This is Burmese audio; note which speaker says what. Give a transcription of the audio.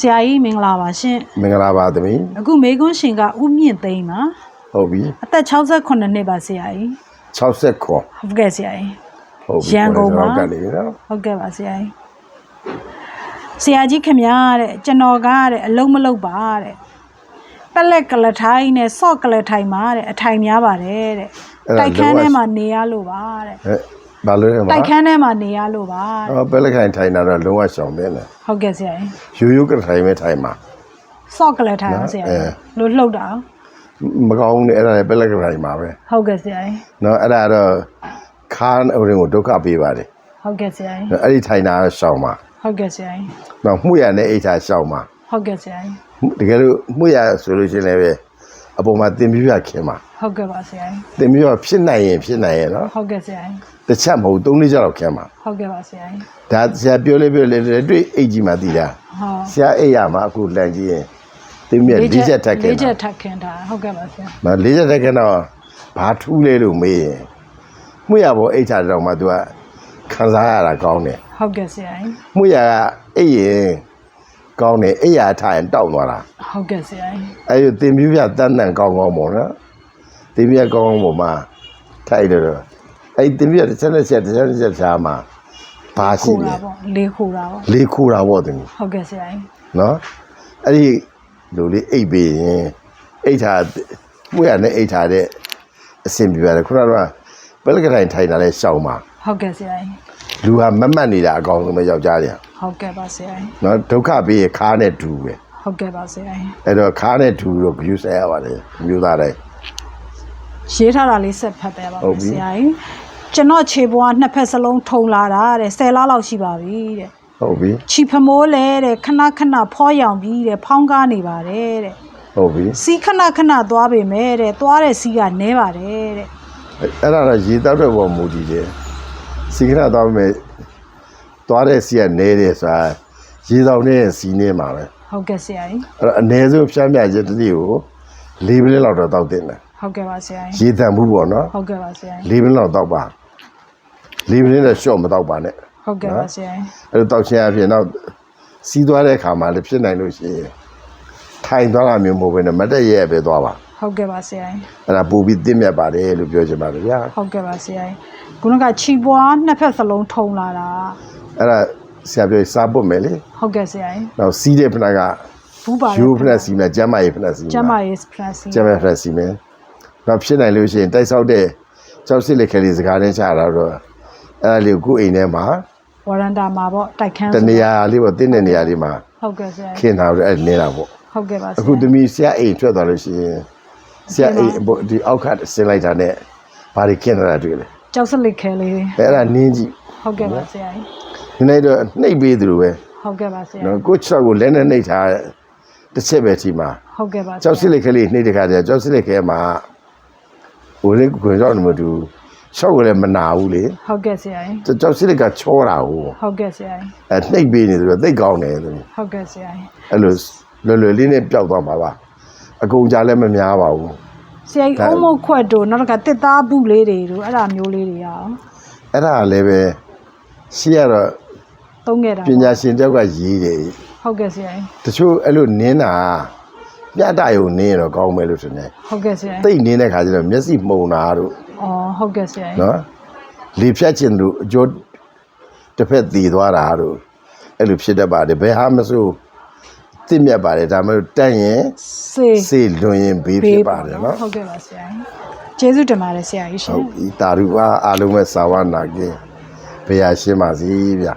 Speaker 1: ဆရာကြီးမင်္ဂလာပါရှင်
Speaker 2: မင်္ဂလာပါသမီး
Speaker 1: အခုမေကွန်းရှင်ကဥမြင့်သိန်းပါ
Speaker 2: ဟုတ်ပြီ
Speaker 1: အသက်68နှစ်ပါဆရာကြီး
Speaker 2: 60ခွန်
Speaker 1: ဟုတ်ကဲ့ဆရာကြီး
Speaker 2: ဟုတ်ပြီ
Speaker 1: ရန်ကုန်မှာ
Speaker 2: ကျွန်တော်ကနေပြီနော်
Speaker 1: ဟုတ်ကဲ့ပါဆရာကြီးဆရာကြီးခင်ဗျားတဲ့ကျွန်တော်ကားတဲ့အလုံးမလုံးပါတဲ့ပက်လက်ကလထိုင်းနဲ့ဆော့ကလထိုင်းမှာတဲ့အထိုင်များပါတယ်တဲ့တိုက်ခန်းထဲမှာနေရလို့ပါတဲ့
Speaker 2: ဟဲ့ ဘာလို့လဲမ
Speaker 1: တိုက်ခန်းထဲမှာနေရလို့ပါတဲ့
Speaker 2: ဟောပဲလက်ခိုင်ထိုင်တာတော့လုံးဝရှောင်တယ်လေ
Speaker 1: ဟုတ်ကဲ့ဆရာကြီး
Speaker 2: ရိုးရိုးကထိုင်မဲ့ထိုင်မှာ
Speaker 1: ဆော့ကလထိုင်းပါဆရာကြီးလို့လှုပ်တာ
Speaker 2: မကောင်းဘူးနဲ့အဲ့ဒါလည်းပဲလက်ကထိုင်မှာပဲ
Speaker 1: ဟုတ်ကဲ့ဆရာကြီး
Speaker 2: နော်အဲ့ဒါတော့ခါးအရင်ကိုဒုက္ခပေးပါတယ်
Speaker 1: ဟုတ်ကဲ့ဆရာကြီး
Speaker 2: နော်အဲ့ဒီထိုင်တာရှောင်မှာ
Speaker 1: ဟုတ်ကဲ့ဆရာကြီး
Speaker 2: နော်မှုရနဲ့အိတ်ထားရှောင်မှာ
Speaker 1: ဟုတ်ကဲ့ဆရာကြီး
Speaker 2: တကယ်လို့မှုရဆိုလို့ရှိရင်လည်းပဲ အပေါ်မှာတင်ပြပြခင်မှာ
Speaker 1: ဟုတ်ကဲ့ပါဆရာကြီး
Speaker 2: တင်ပြပြဖြစ်နိုင်ရင်ဖြစ်နိုင်ရဲ့နော်
Speaker 1: ဟုတ်ကဲ့ဆရာကြီး
Speaker 2: တစ်ချက်မဟုတ်သုံးလေးချက်တော့ခင်မှာ
Speaker 1: ဟုတ်ကဲ့ပါဆရာကြီး
Speaker 2: ဒါဆရာပြောလေးပြောလေးတွေ့အိတ်ကြီးမှသိတာ
Speaker 1: ဟော
Speaker 2: ဆရာအိတ်ရမှာအခုလန့်ကြည့်ရင်တင်းမြက်၄ချက်ထက်ခင်
Speaker 1: လေးချက်
Speaker 2: တာ
Speaker 1: ထက်ခင်တာဟုတ်ကဲ့ပါဆရာ
Speaker 2: မ၄ချက်ထက်ခင်တော့ဘာထူးလဲလို့မေးရင်မှုရဘောအိတ်ချတော့မှ तू ကခံစားရတာကောင်းတယ်
Speaker 1: ဟုတ်ကဲ့ဆရာကြီး
Speaker 2: မှုရကအိတ်ရင် ကောင်းတယ်အိတ်ရထားရင်တောက်သွားတာ
Speaker 1: ဟုတ်ကဲ့ဆရာကြီး
Speaker 2: အဲ့ဒီတင်ပြပြတန်းတန်ကောင်းကောင်းပေါ့နော်တင်ပြကောင်းကောင်းပေါ့မှာထိုက်တယ်တော့အဲ့ဒီတင်ပြတစ်ချက်တစ်ချက်တစ်ချက်တစ်ချက်ဖြားမှာဘာရှိ
Speaker 1: ခိုး
Speaker 2: လဲ
Speaker 1: တာပေါ့လေးခိုးတာပေါ့
Speaker 2: လေးခိုးတာပေါ့တင်
Speaker 1: ဟုတ်ကဲ့ဆရာကြီး
Speaker 2: နော်အဲ့ဒီလူလေးအိတ်ပေးရင်အိတ်ထားမှုရနဲ့အိတ်ထားတဲ့အဆင်ပြေပါတယ်ခုနကဘယ်လကတိုင်းထိုင်တာလဲရှောင်းပါ
Speaker 1: ဟုတ်ကဲ့ဆရာကြီး
Speaker 2: လူဟာမမတ်နေတာအကောင်ဆုံးပဲယောက်ျားတွေ
Speaker 1: ဟုတ်ကဲ့ပါဆရာကြီး
Speaker 2: နော်ဒုက္ခပေးရခါနဲ့တူပဲ
Speaker 1: ဟုတ်ကဲ့ပါဆရာကြီး
Speaker 2: အဲ့တော့ခါနဲ့တူတော့ view ဆက်ရပါတယ်မျိုးသားတိုင်း
Speaker 1: ရေးထားတာလေးဆက်ဖတ်ပေးပါ
Speaker 2: ဟုတ်
Speaker 1: မယ်
Speaker 2: ပြီ
Speaker 1: ဆရာကြီးကျွန်တော်ခြေပွားနှစ်ဖက်စလုံးထုံလာတာတဲ့10လလောက်ရှိပါပြီတဲ့
Speaker 2: ဟုတ်ပြီ
Speaker 1: ချီဖမိုးလဲတဲ့ခဏခဏဖောရောင်ပြီးတဲ့ဖောင်းကားနေပါတယ်တဲ့
Speaker 2: ဟုတ်ပြီ
Speaker 1: စီးခဏခဏသွားပေမဲ့တဲ့သွားတဲ့စီးကနဲပါတယ်တဲ့
Speaker 2: အဲ့ဒါတော့ရေတောက်တဲ့ပေါ်မူတည်တယ် စီကရတော့မယ်သွားတဲ့စီကနေတယ်ဆိုတာရေတောက်နဲ့စီနေမှာပဲ
Speaker 1: ဟုတ်ကဲ့ဆရာကြီး
Speaker 2: အဲ့တော့အ ਨੇ ဆုံးဖြမ်းပြချက်တစ်နေ့ကို၄မိနစ်လောက်တော့တောက်တင်တယ်
Speaker 1: ဟုတ်ကဲ့ပါဆရာကြီး
Speaker 2: ရေတန်မှုပေါ့နော်
Speaker 1: ဟုတ်ကဲ့ပါဆရာကြီး
Speaker 2: ၄မိနစ်လောက်တောက်ပါ၄မိနစ်နဲ့ရှော့မတောက်ပါနဲ့
Speaker 1: ဟုတ်ကဲ့ပါဆရာကြီး
Speaker 2: အဲ့တော့တောက်ချင်အဖြစ်နောက်စီးသွားတဲ့အခါမှာလည်းဖြစ်နိုင်လို့ရှိရင်ထိုင်သွားတာမျိုးမဟုတ်ဘဲနဲ့မတ်တက်ရဲပဲသွားပါ
Speaker 1: ဟုတ်ကဲ့ပါဆရာကြီး
Speaker 2: အဲ့ဒါပို့ပြီးတင်းမြတ်ပါတယ်လို့ပြောချင်ပါတယ်ဗျာ
Speaker 1: ဟုတ်ကဲ့ပါဆရာကြီးခုနကခြီပွားနှစ်ဖက်စလုံးထုံလာတာ
Speaker 2: အဲ့ဒါဆရာပြောစားပုတ်မယ်လေ
Speaker 1: ဟုတ်ကဲ့ဆရာကြီး
Speaker 2: နောက်စီးတဲ့ဖနက
Speaker 1: ဘူးပါ
Speaker 2: ယူဖနစီမယ်ကျမ်းမာရေးဖနစီမယ်
Speaker 1: ကျမ်းမာရေးဖလက်စီ
Speaker 2: ကျမ်းမာရေးဖနစီမယ်နောက်ဖြစ်နိုင်လို့ရှိရင်တိုက်ဆောက်တဲ့ကြောက်စစ်လက်ခဲလေးစကားနဲ့ချတာတော့အဲ့ဒါလေးကိုကိုယ့်အိမ်ထဲမှာ
Speaker 1: ဝရန်တာမှာပေါ့တိုက်ခန်း
Speaker 2: တနေရာလေးပေါ့တင်းတဲ့နေရာလေးမှာ
Speaker 1: ဟုတ်ကဲ့ဆရာ
Speaker 2: ခ
Speaker 1: ကြီး
Speaker 2: င်းထားတော့အဲ့နေတာပေါ့
Speaker 1: ဟုတ်ကဲ့ပါဆရာ
Speaker 2: အခုသမီးဆရာအိမ်ထွက်သွားလို့ရှိရင် ဆရာအိမ်ပေါ့ဒီအောက်ခတ်ဆင်းလိုက်တာနဲ့ဘာတွေခင်းလာတာတွေ့လဲ
Speaker 1: ကျောက်စလစ်ခဲလေး
Speaker 2: အဲ့ဒါနင်းကြည့်
Speaker 1: ဟုတ်ကဲ့ပါဆရာကြီး
Speaker 2: ဒီနေ့တော့နှိပ်ပေးသလိုပဲ
Speaker 1: ဟုတ်ကဲ့ပါဆရာ
Speaker 2: နော်ကိုယ့်ချောက်ကိုလက်နဲ့နှိပ်ထားတစ်ချက်ပဲထိမှာ
Speaker 1: ဟုတ်ကဲ့ပါ
Speaker 2: ကြောက်စစ်လက်ကလေးနှိပ်တဲ့ခါကျကြောက်စစ်လက်ခဲမှာဟိုလေးကိုကြောက်နေမှတူချောက်ကလည်းမနာဘူးလေ
Speaker 1: ဟုတ်ကဲ့ဆရာကြီး
Speaker 2: ကြောက်စစ်လက်ကချောတာကို
Speaker 1: ဟုတ်ကဲ့ဆရာကြီး
Speaker 2: အဲနှိပ်ပေးနေတယ်သိတ်ကောင်းတယ်သူ
Speaker 1: ဟုတ်ကဲ့ဆရာကြီး
Speaker 2: အဲ့လိုလွယ်လွယ်လေးနဲ့ပျောက်သွားမှာပါ အကုန်ကြလည်းမများပါဘူး
Speaker 1: ဆရာကြီး
Speaker 2: ဒါ
Speaker 3: Oh,
Speaker 1: အုံမုတ်ခွက်တို့နောက်တစ်ခါတစ်သားဘူးလေးတွေတို့အဲ့ဒါမျိုးလေးတွေရအောင်
Speaker 2: အဲ့ဒါလည်းပဲရှိရတော့
Speaker 1: သုံးခဲ့တာ
Speaker 2: ပညာရှင်တယောက်ကရေးတယ်
Speaker 1: ဟုတ်ကဲ့ဆရာကြီး
Speaker 2: တချို့အဲ့လိုနင်းတာပြတရုံနင်းရတော့ကောင်းမယ်လို့ထင်တယ်
Speaker 1: ဟုတ်ကဲ့ဆရာကြီး
Speaker 2: တိတ်နင်းတဲ့ခါကျတော့မျက်စိမှုန်တာတို့
Speaker 1: အော်ဟုတ်ကဲ့ဆရာကြီး
Speaker 2: နော်လေဖြတ်ခြင်းတို့အကျိုးတစ်ဖက်တည်သွားတာတို့အဲ့လိုဖြစ်တတ်ပါတယ်ဘယ်ဟာမဆို တင့်မြတ်ပါတယ်ဒါမှမဟုတ်တန့်ရင်
Speaker 1: စေး
Speaker 2: စေလွန်ရင်ဘေးဖြစ်ပါတယ်နော်
Speaker 1: ဟုတ်ကဲ့ပါဆရာကြီးကျေးဇူးတင်ပါတယ်ဆရာကြီးရှင်
Speaker 2: ဟုတ်ဤတာရုပါအားလုံးပဲစာဝနာကင်းဘုရားရှင်းပါစီဗျာ